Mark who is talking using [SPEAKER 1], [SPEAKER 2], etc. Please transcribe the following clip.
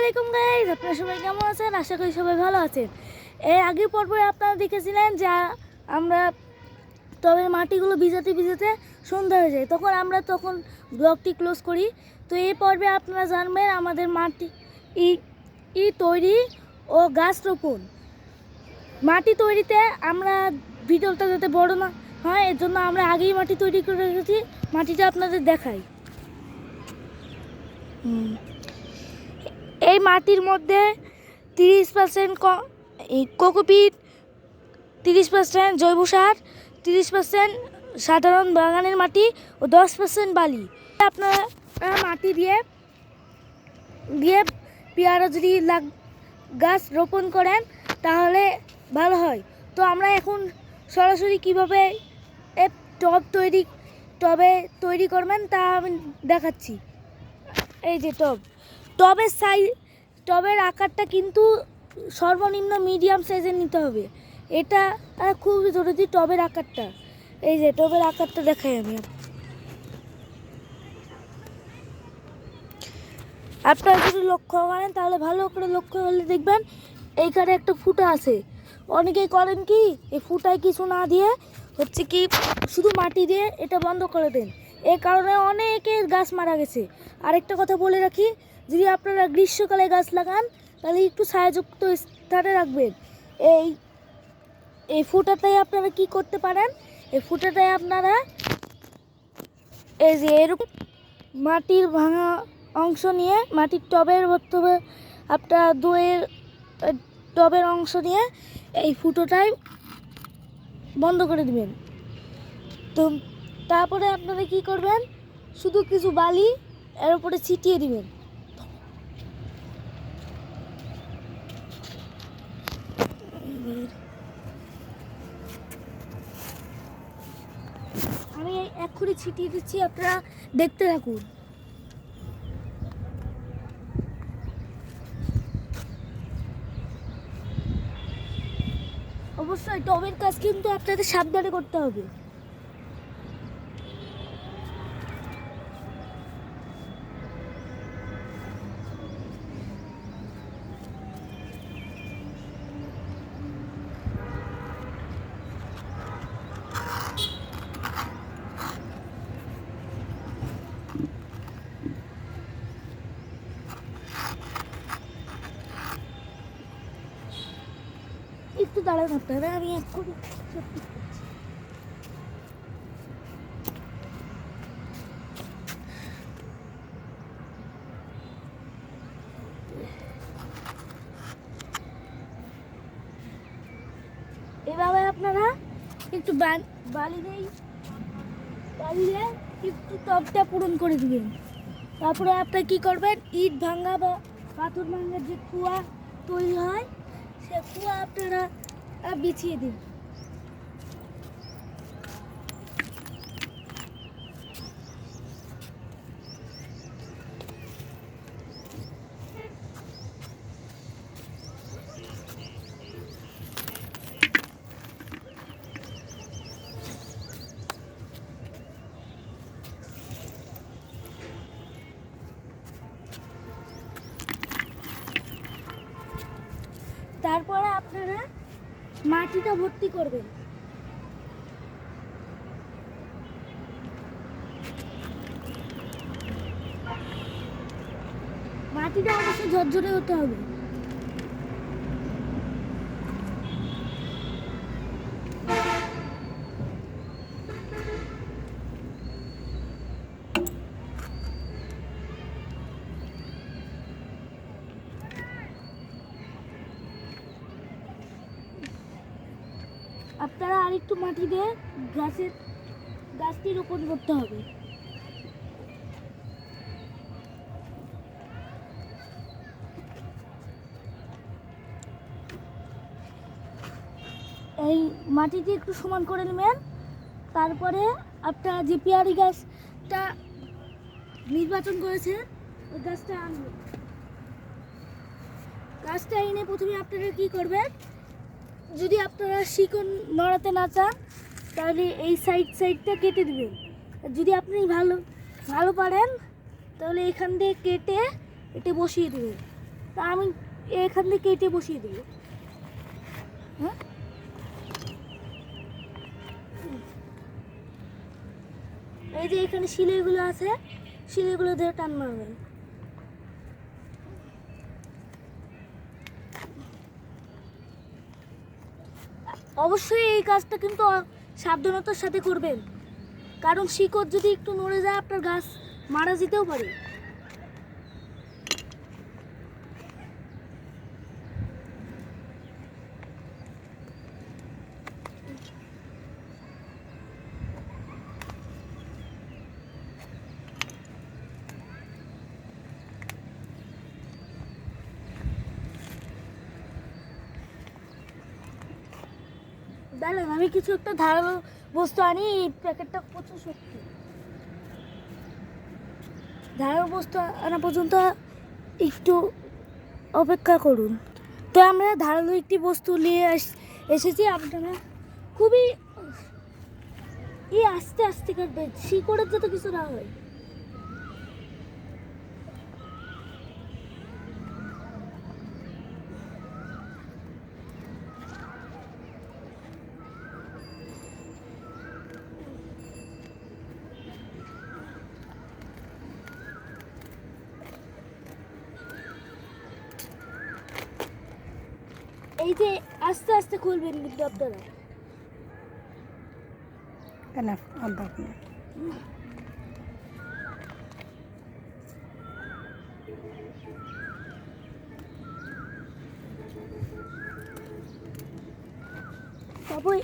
[SPEAKER 1] আলাইকুম গাইজ আপনারা সবাই কেমন আছেন? আশা করি সবাই ভালো আছেন। এর আগের পর্বে আপনারা দেখেছিলেন যে আমরা তবে মাটিগুলো ভিজাতে ভিজাতে সন্ধ্যা হয়ে যায়। তখন আমরা তখন ব্লগটি ক্লোজ করি। তো এই পর্বে আপনারা জানবেন আমাদের মাটি ই ই তৈরি ও গাছ রোপণ। মাটি তৈরিতে আমরা ভিডিওটা যাতে বড় না হয়, এর জন্য আমরা আগেই মাটি তৈরি করে রেখেছি। মাটিটা আপনাদের দেখাই। হুম। মাটির মধ্যে তিরিশ পার্সেন্ট কোকোপিট, তিরিশ পার্সেন্ট জৈব সার, তিরিশ পার্সেন্ট সাধারণ বাগানের মাটি ও দশ পার্সেন্ট বালি। আপনারা মাটি দিয়ে দিয়ে পেয়ারা যদি লাগ গাছ রোপণ করেন, তাহলে ভালো হয়। তো আমরা এখন সরাসরি কীভাবে এ টব তৈরি, টবে তৈরি করবেন তা আমি দেখাচ্ছি। এই যে টব। টবের সাইজ টবের আকারটা কিন্তু সর্বনিম্ন মিডিয়াম সাইজের নিতে হবে। এটা আহ, খুব জরুরি টবের আকারটা। এই যে টবের আকারটা দেখাই আমি। আপনারা যদি লক্ষ্য করেন তাহলে ভালো করে লক্ষ্য করলে দেখবেন এইখানে একটা ফুটা আছে। অনেকেই করেন কি এই ফুটায় কিছু না দিয়ে হচ্ছে কি শুধু মাটি দিয়ে এটা বন্ধ করে দেন। এই কারণে অনেকের গাছ মারা গেছে। আরেকটা কথা বলে রাখি যদি আপনারা গ্রীষ্মকালে গাছ লাগান, তাহলে একটু ছায়াযুক্ত স্থানে রাখবেন। এই এই ফুটাটাই আপনারা কি করতে পারেন? এই ফুটাটাই আপনারা এই যে এরকম মাটির ভাঙা অংশ নিয়ে, মাটির টবের ভর্তবে আপনার দইয়ের টবের অংশ নিয়ে এই ফুটোটাই বন্ধ করে দিবেন। তো তারপরে আপনারা কি করবেন? শুধু কিছু বালি এর উপরে ছিটিয়ে দিবেন। এক্ষুনি ছিটিয়ে দিচ্ছি আপনারা দেখতে থাকুন। অবশ্যই টবের কাজ কিন্তু আপনাদের সাবধানে করতে হবে। একটু দাঁড়ানো আপনারা আমি এক্ষুনি। এভাবে আপনারা একটু বালি দিয়ে বালি দিয়ে একটু টবটা পূরণ করে দিবেন তারপরে আপনারা কি করবেন ইট ভাঙা বা পাথর ভাঙার যে কুয়া তৈরি হয় সে কুয়া আপনারা বিছিয়ে দিন। মাটিটা ভর্তি করবেন। মাটিটা অবশ্যই ঝরঝরে হতে হবে। আপনারা আরেকটু মাটি দিয়ে গাছের, গাছটি রোপণ করতে হবে। এই মাটিটি একটু সমান করে নেবেন। তারপরে আপনারা যে পেয়ারি গাছটা নির্বাচন করেছেন ওই গাছটা আনবেন। গাছটা এনে প্রথমে আপনারা কি করবেন যদি আপনারা শিকন নড়াতে না চান, তাহলে এই সাইড সাইডটা কেটে দেবেন। যদি আপনি ভালো ভালো পারেন, তাহলে এখান দিয়ে কেটে এটা বসিয়ে দেবেন। তা আমি এখান দিয়ে কেটে বসিয়ে দিই হ্যাঁ? এই যে এখানে শিলেগুলো আছে, শিলেগুলো দিয়ে টান মারবেন। অবশ্যই এই কাজটা কিন্তু সাবধানতার সাথে করবেন। কারণ শিকড় যদি একটু নড়ে যায়, আপনার গাছ মারা যেতেও পারে। দাঁড়ান আমি কিছু একটা ধারালো বস্তু আনি, এই প্যাকেটটা প্রচুর শক্তি ধারালো বস্তু আনা পর্যন্ত একটু অপেক্ষা করুন। তো আমরা ধারালো একটি বস্তু নিয়ে এস- এসেছি, আপনারা খুবই এই আস্তে আস্তে কাটবে শিকড়ের যাতে কিছু না হয়। এই যে আস্তে আস্তে খুলবেন কিন্তু আপনারা
[SPEAKER 2] Enough on that.
[SPEAKER 1] তারপর